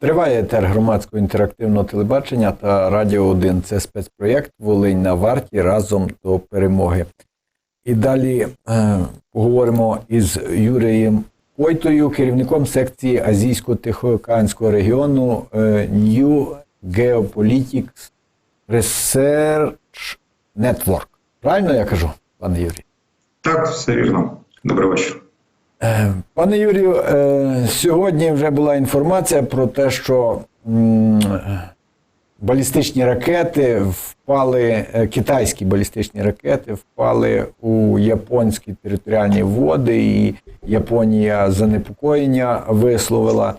Триває етер громадського інтерактивного телебачення та Радіо 1. Це спецпроєкт Волинь на варті разом до перемоги. І далі е, поговоримо із Юрієм Койтою, керівником секції Азійсько-Тихоокеанського регіону е, New Geopolitics Research Network. Правильно я кажу, пане Юрій? Так, все вірно. Добрий вечір. Е, Пане Юрію, е, сьогодні вже була інформація про те, що балістичні ракети впали, е, китайські балістичні ракети впали у японські територіальні води, і Японія занепокоєння висловила.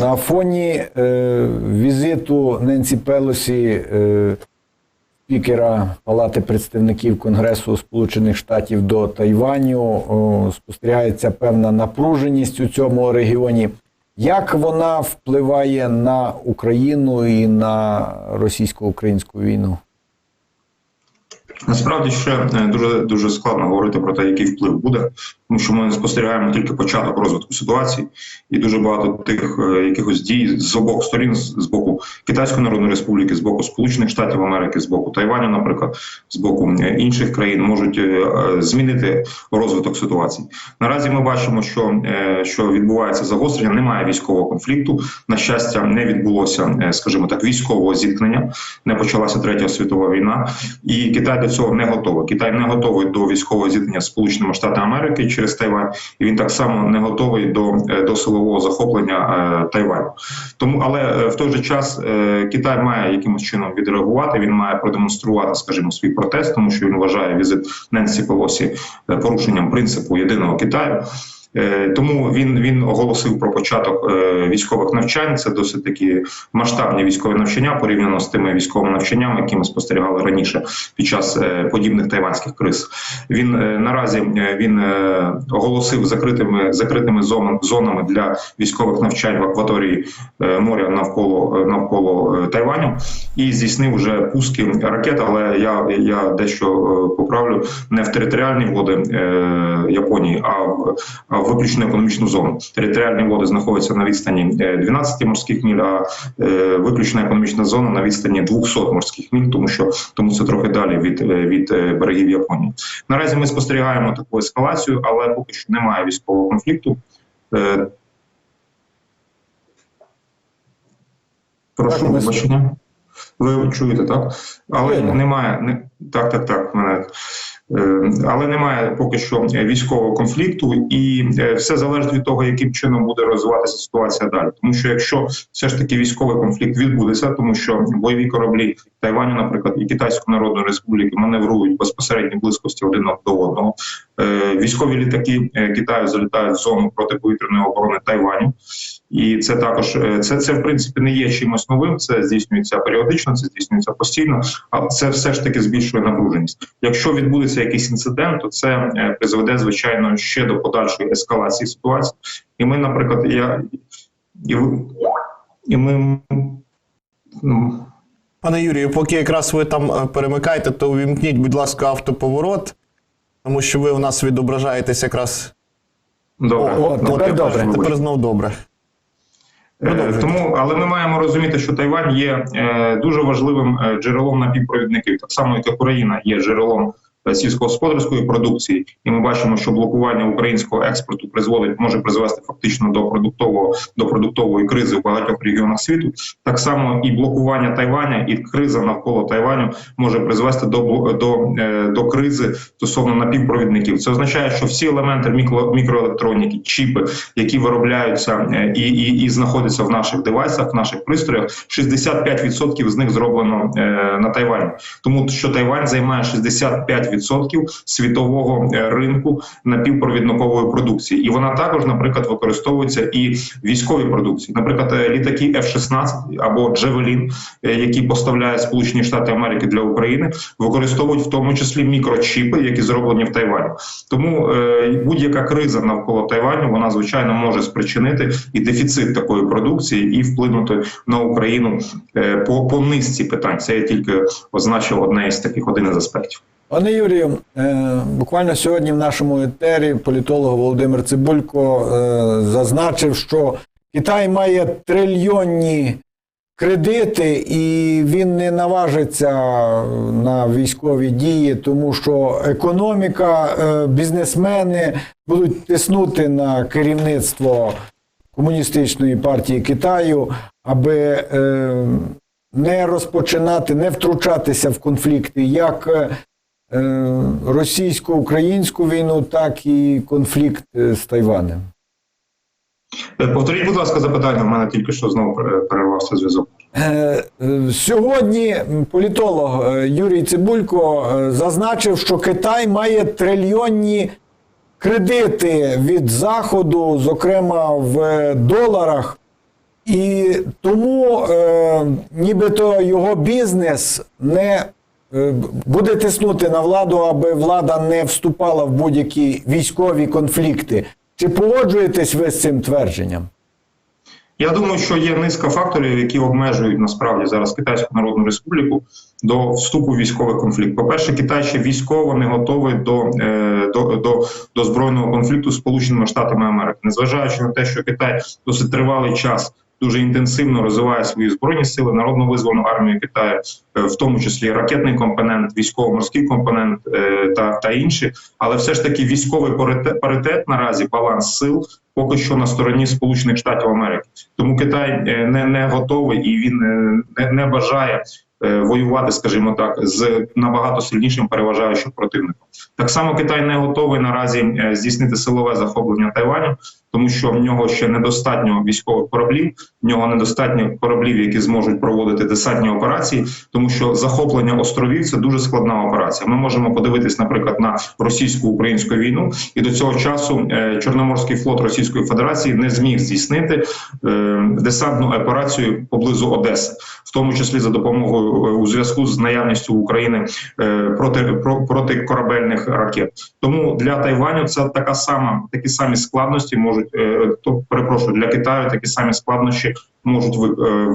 На фоні візиту Ненсі Пелосі спікера Палати представників Конгресу Сполучених Штатів до Тайваню спостерігається певна напруженість у цьому регіоні. Як вона впливає на Україну і на російсько-українську війну? Насправді ще е, дуже дуже складно говорити про те, який вплив буде, тому що ми спостерігаємо тільки початок розвитку ситуації, і дуже багато тих е, якихось дій з обох сторін, з боку Китайської Народної Республіки, з боку Сполучених Штатів Америки, з боку Тайваню, наприклад, з боку інших країн, можуть е, е, змінити розвиток ситуації. Наразі ми бачимо, що, е, що відбувається загострення, немає військового конфлікту. На щастя, не відбулося, е, скажімо так, військового зіткнення, не почалася третя світова війна, і Китай до цього не готовий. Китай не готовий до військового зіткнення з Сполученими Штатами Америки через Тайвань, і він так само не готовий до, е, до силового захоплення е, Тайваню. Тому, але е, в той же час Китай має якимось чином відреагувати. Він має продемонструвати, скажімо, свій протест, тому що він вважає візит Ненсі Пелосі порушенням принципу єдиного Китаю. Е, Тому він він оголосив про початок е, військових навчань. Це досить такі масштабні військові навчання порівняно з тими військовими навчаннями, які ми спостерігали раніше під час е, подібних тайванських криз. Він наразі він оголосив закритими закритими зонами для військових навчань в акваторії моря навколо навколо Тайваню і здійснив вже пуски ракет. Але я, я дещо поправлю не в територіальні води Японії, а в, а виключно економічну зону. Територіальні води знаходяться на відстані е, 12 морських міль, а е, виключна економічна зона на відстані 200 морських міль, тому що тому це трохи далі від, е, від е, берегів Японії. Наразі ми спостерігаємо таку ескалацію, але поки що немає військового конфлікту. Е, Прошу вибачення. Ви чуєте, так? Але немає не так, так, так. Мене Е, але немає поки що військового конфлікту, і е, все залежить від того, яким чином буде розвиватися ситуація далі. Тому що якщо все ж таки військовий конфлікт відбудеться, тому що бойові кораблі Тайваню, наприклад, і Китайської Народної Республіки маневрують в безпосередній близькості один до одного. Е, Військові літаки е, Китаю залітають в зону протиповітряної оборони Тайваню. І це також е, це, це в принципі не є чимось новим. Це здійснюється періодично, це здійснюється постійно, але це все ж таки збільшує напруженість. Якщо відбудеться якийсь інцидент, то це е, призведе звичайно ще до подальшої ескалації ситуації. І ми, наприклад, я і, і ми. ну, Пане Юрію, поки якраз ви там е, перемикаєте, то увімкніть, будь ласка, автоповорот, тому що ви у нас відображаєтесь якраз. Добре, О, о, тепер я добре. Тепер знов добре. Е, Продовжуйте. Тому, але ми маємо розуміти, що Тайвань є е, дуже важливим е, джерелом напівпровідників, так само як Україна є джерелом е, сільськогосподарської продукції, і ми бачимо, що блокування українського експорту призводить може призвести фактично до продуктового до продуктової кризи в багатьох регіонах світу. Так само і блокування Тайваня, і криза навколо Тайваню може призвести до до, е, до кризи стосовно напівпровідників. Це означає, що всі елементи мікро, мікроелектроніки, чіпи, які виробляються е, і, і, і знаходяться в наших девайсах, в наших пристроях, 65% з них зроблено е, на Тайвані. Тому що Тайвань займає 65% світового е, ринку напівпровідникової продукції, і вона також, наприклад, використовується і в військовій продукції, наприклад, е, літаки F-16 або Джевелін, які поставляє Сполучені Штати Америки для України, використовують в тому числі мікрочіпи, які зроблені в Тайвані. Тому е, будь-яка криза навколо Тайваню вона звичайно може спричинити і дефіцит такої продукції, і вплинути на Україну по, по низці питань. Це я тільки означив одне із таких один із аспектів. Пане Юрію, е, буквально сьогодні в нашому етері політолог Володимир Цибулько е, зазначив, що Китай має трильйонні кредити, і він не наважиться на військові дії, тому що економіка, е, бізнесмени будуть тиснути на керівництво комуністичної партії Китаю, аби не розпочинати, не втручатися в конфлікти як російсько-українську війну, так і конфлікт е, з Тайванем. Е, Повторіть, будь ласка, запитання. У мене тільки що знову перервався зв'язок. Е, е, Сьогодні політолог е, Юрій Цибулько е, зазначив, що Китай має трильйонні кредити від Заходу, зокрема в е, доларах, і тому е, нібито його бізнес не е, буде тиснути на владу, аби влада не вступала в будь-які військові конфлікти. Чи погоджуєтесь ви з цим твердженням? Я думаю, що є низка факторів, які обмежують насправді зараз Китайську Народну Республіку до вступу в військовий конфлікт. По-перше, Китай ще військово не готовий до, е, до, до, до збройного конфлікту з Сполученими Штатами Америки, незважаючи на те, що Китай досить тривалий час. Дуже інтенсивно розвиває свої збройні сили, народно визвольну армію Китаю, е, в тому числі ракетний компонент, військово-морський компонент е, та, та інші. Але все ж таки військовий паритет, паритет наразі баланс сил поки що на стороні Сполучених Штатів Америки. Тому Китай е, не, не готовий і він не, не бажає воювати, скажімо так, з набагато сильнішим переважаючим противником. Так само Китай не готовий наразі здійснити силове захоплення Тайваню, тому що в нього ще недостатньо військових кораблів, в нього недостатньо кораблів, які зможуть проводити десантні операції, тому що захоплення островів це дуже складна операція. Ми можемо подивитись, наприклад, на російсько-українську війну, і до цього часу е, Чорноморський флот Російської Федерації не зміг здійснити е, десантну операцію поблизу Одеси, в тому числі за допомогою е, у зв'язку з наявністю України проти протикорабельних ракет. Тому для Тайваню це така сама такі самі складності можуть то перепрошую для Китаю такі самі складнощі можуть е,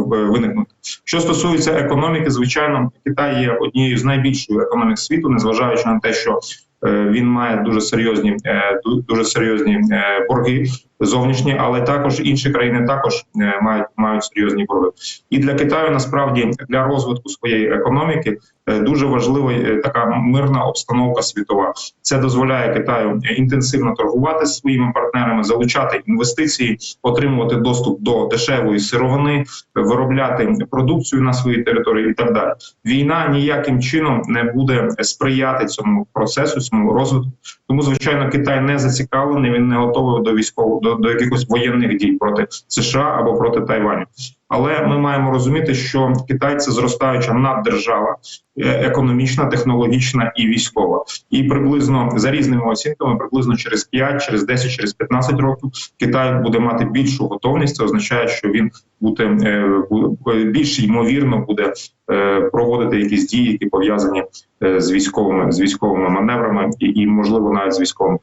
виникнути. Що стосується економіки, звичайно, Китай є однією з найбільших економік світу, незважаючи на те, що е, він має дуже серйозні е, ду- дуже серйозні е, борги зовнішні, але також інші країни також е, мають мають серйозні борги. І для Китаю насправді для розвитку своєї економіки е, дуже важлива е, така мирна обстановка світова. Це дозволяє Китаю інтенсивно торгувати з своїми партнерами, залучати інвестиції, отримувати доступ до дешевої сировини, виробляти продукцію на своїй території і так далі. Війна ніяким чином не буде сприяти цьому процесу, цьому розвитку. Тому, звичайно, Китай не зацікавлений, він не готовий до військового до, до якихось воєнних дій проти США або проти Тайваню. Але ми маємо розуміти, що Китай це зростаюча наддержава, е, економічна, технологічна і військова. І приблизно за різними оцінками, приблизно через 5, через 10, через 15 років Китай буде мати більшу готовність. Це означає, що він буде е, більш ймовірно буде е, проводити якісь дії, які пов'язані е, з військовими з військовими маневрами і, і можливо навіть з військовим.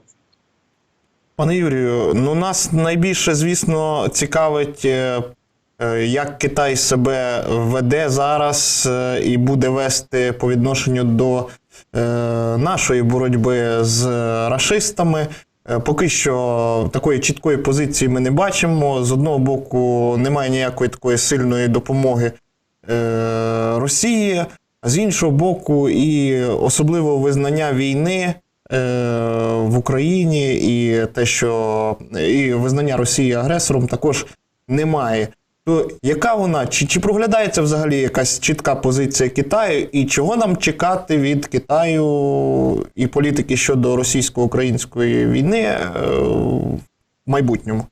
Пане Юрію, ну нас найбільше, звісно, цікавить, е, е, як Китай себе веде зараз е, і буде вести по відношенню до нашої боротьби з рашистами. Е, Поки що такої чіткої позиції ми не бачимо. З одного боку, немає ніякої такої сильної допомоги Росії, з іншого боку, і особливо визнання війни в Україні, і те, що і визнання Росії агресором також немає. То яка вона? Чи, чи проглядається взагалі якась чітка позиція Китаю, і чого нам чекати від Китаю і політики щодо російсько-української війни е, в майбутньому?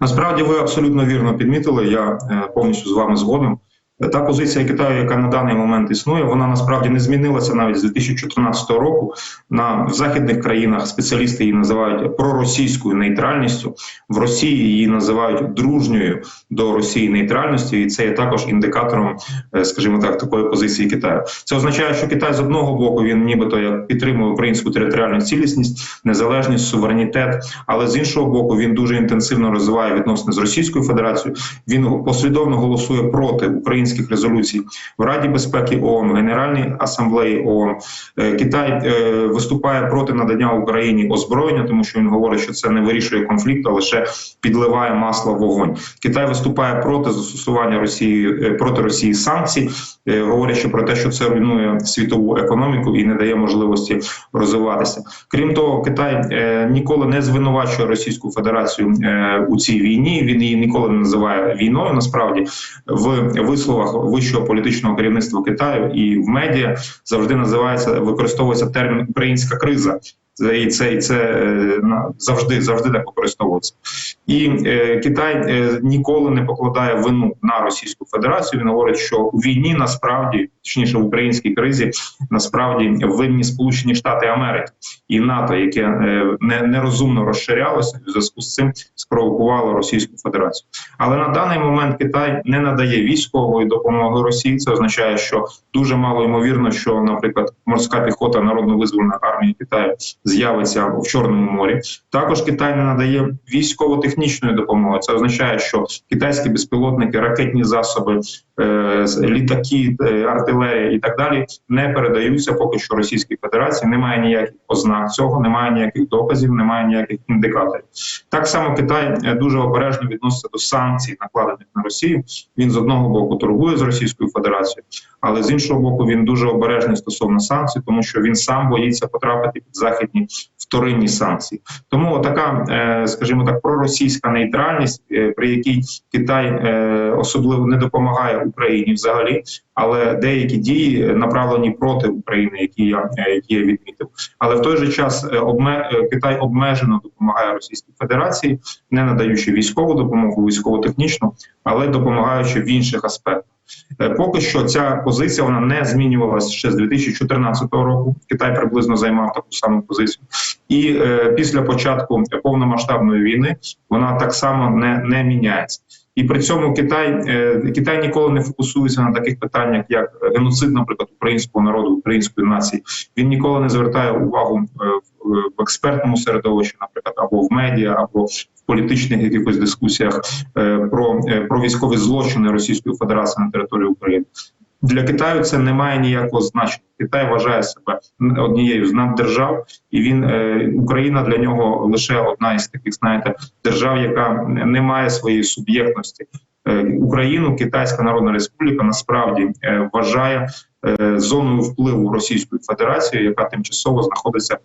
Насправді ви абсолютно вірно підмітили. Я е, повністю з вами згоден. Е, Та позиція Китаю, яка на даний момент існує, вона насправді не змінилася навіть з 2014 року. На в західних країнах спеціалісти її називають проросійською нейтральністю. В Росії її називають дружньою до Росії нейтральністю, і це є також індикатором, е, скажімо так, такої позиції Китаю. Це означає, що Китай з одного боку він нібито як підтримує українську територіальну цілісність, незалежність, суверенітет, але з іншого боку він дуже інтенсивно розвиває відносини з Російською Федерацією. Він послідовно голосує проти українських українських резолюцій в Раді безпеки ООН, в Генеральній асамблеї ООН. Е, Китай е, виступає проти надання Україні озброєння, тому що він говорить, що це не вирішує конфлікт, а лише підливає масло в вогонь. Китай виступає проти застосування Росії е, проти Росії санкцій, говорячи про те, що це руйнує світову економіку і не дає можливості розвиватися. Крім того, Китай ніколи не звинувачує Російську Федерацію у цій війні. Він її ніколи не називає війною. Насправді, в висловах вищого політичного керівництва Китаю і в медіа завжди називається використовується термін українська криза. І це, і це е, завжди завжди так використовується. І е, Китай е, ніколи не покладає вину на Російську Федерацію. Він говорить, що у війні насправді, точніше в українській кризі, насправді винні Сполучені Штати Америки і НАТО, яке не, нерозумно розширялося в зв'язку з цим спровокувало Російську Федерацію. Але на даний момент Китай не надає військової допомоги Росії. Це означає, що дуже мало ймовірно, що, наприклад, морська піхота народно-визвольної армії Китаю з'явиться в Чорному морі. Також Китай не надає військово-технічної допомоги. Це означає, що китайські безпілотники, ракетні засоби, е, літаки, е, артилерія і так далі не передаються поки що Російській Федерації. Немає ніяких ознак цього, немає ніяких доказів, немає ніяких індикаторів. Так само Китай е, дуже обережно відноситься до санкцій, накладених на Росію. Він з одного боку торгує з Російською Федерацією, але з іншого боку він дуже обережний стосовно санкцій, тому що він сам боїться потрапити під західні вторинні санкції. Тому така, е, скажімо так, проросійська нейтральність, е, при якій Китай е, особливо не допомагає Україні взагалі, але деякі дії направлені проти України, які я які я відмітив. Але в той же час обме Китай обмежено допомагає Російській Федерації, не надаючи військову допомогу, військово-технічну, але допомагаючи в інших аспектах. Е, Поки що ця позиція вона не змінювалася ще з 2014 року. Китай приблизно займав таку саму позицію, і е, після початку повномасштабної війни вона так само не, не міняється. І при цьому Китай е, Китай ніколи не фокусується на таких питаннях, як геноцид, наприклад, українського народу, української нації. Він ніколи не звертає увагу е, в, в експертному середовищі, наприклад, або в медіа, або політичних якихось дискусіях е, про, е, про військові злочини Російської Федерації на території України. Для Китаю це не має ніякого значення. Китай вважає себе однією з наддержав, і він е, Україна для нього лише одна із таких, знаєте, держав, яка не має своєї суб'єктності. Е, Україну Китайська Народна Республіка насправді е, вважає зоною впливу Російської Федерації, яка тимчасово знаходиться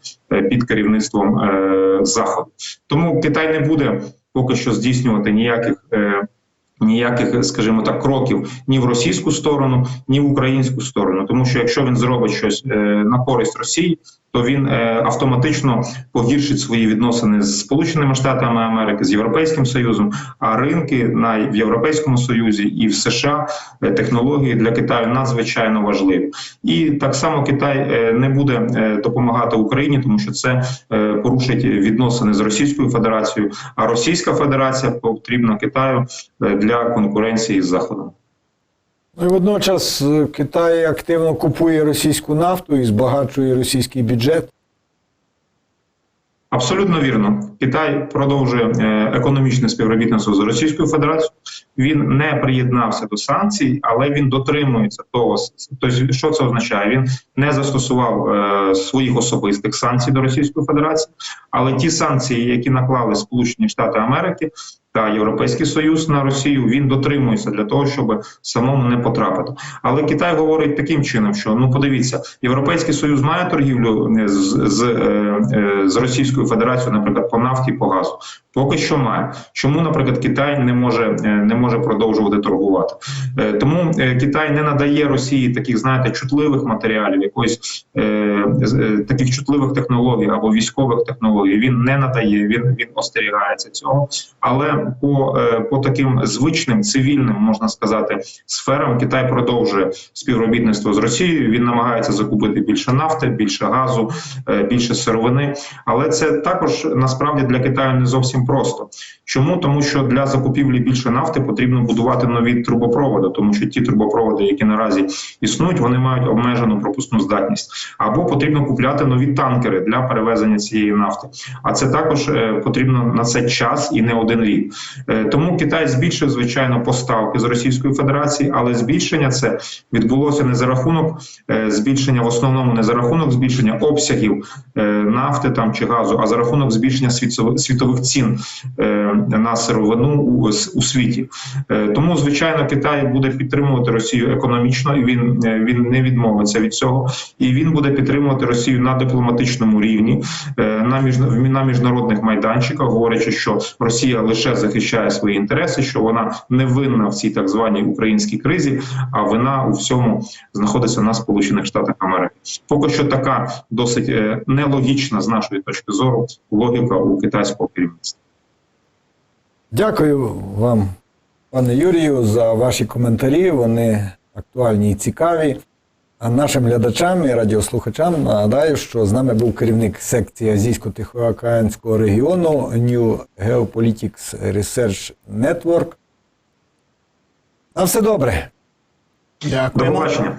під керівництвом Заходу. Тому Китай не буде поки що здійснювати ніяких. Ніяких, скажімо так, кроків ні в російську сторону, ні в українську сторону, тому що якщо він зробить щось е, на користь Росії, то він е, автоматично погіршить свої відносини з Сполученими Штатами Америки, з Європейським Союзом. А ринки на в Європейському Союзі і в США е, технології для Китаю надзвичайно важливі. І так само Китай е, не буде допомагати Україні, тому що це порушить відносини з Російською Федерацією. А Російська Федерація потрібна Китаю для конкуренції з Заходом. І водночас е, Китай активно купує російську нафту і збагачує російський бюджет. Абсолютно вірно. Китай продовжує е, економічне співробітництво з Російською Федерацією. Він не приєднався до санкцій, але він дотримується того. Тобто, що це означає? Він не застосував е, своїх особистих санкцій до Російської Федерації, але ті санкції, які наклали Сполучені Штати Америки та Європейський Союз на Росію, він дотримується для того, щоб самому не потрапити. Але Китай говорить таким чином, що ну подивіться, Європейський Союз має торгівлю е, з, з, е, е, з Російською Федерацією, наприклад, по нафті, по газу. Поки що має. Чому, наприклад, Китай не може е, не може продовжувати торгувати? Е, Тому е, Китай не надає Росії таких, знаєте, чутливих матеріалів, якоїсь е, таких чутливих технологій або військових технологій. Він не надає, він він остерігається цього. Але по, по таким звичним цивільним можна сказати сферам Китай продовжує співробітництво з Росією. Він намагається закупити більше нафти, більше газу, більше сировини. Але це також насправді для Китаю не зовсім просто. Чому тому, що для закупівлі більше нафти потрібно будувати нові трубопроводи, тому що ті трубопроводи, які наразі існують, вони мають обмежену пропускну здатність, або потрібно купляти нові танкери для перевезення цієї нафти. А це також е, потрібно на це час і не один рік. Е, Тому Китай збільшив звичайно поставки з Російської Федерації, але збільшення це відбулося не за рахунок е, збільшення в основному не за рахунок збільшення обсягів нафти там чи газу, а за рахунок збільшення світових цін на сировину у, у світі. Е, Тому звичайно Китай буде підтримувати Росію економічно, і він, е, він не відмовиться від цього, і він буде підтримувати Росію на дипломатичному рівні е, на між на міжнародних майданчиках, говорячи, що Росія лише захищає свої інтереси, що вона не винна в цій так званій українській кризі, а вина у всьому знаходиться на Сполучених Штатах Америки. Поки що така досить е, нелогічна з нашої точки зору логіка у китайського керівництва. Дякую вам, пане Юрію, за ваші коментарі. Вони актуальні і цікаві. А нашим глядачам і радіослухачам нагадаю, що з нами був керівник секції Азійсько-Тихоокеанського регіону New Geopolitics Research Network. На все добре. До Дякуємо. побачення.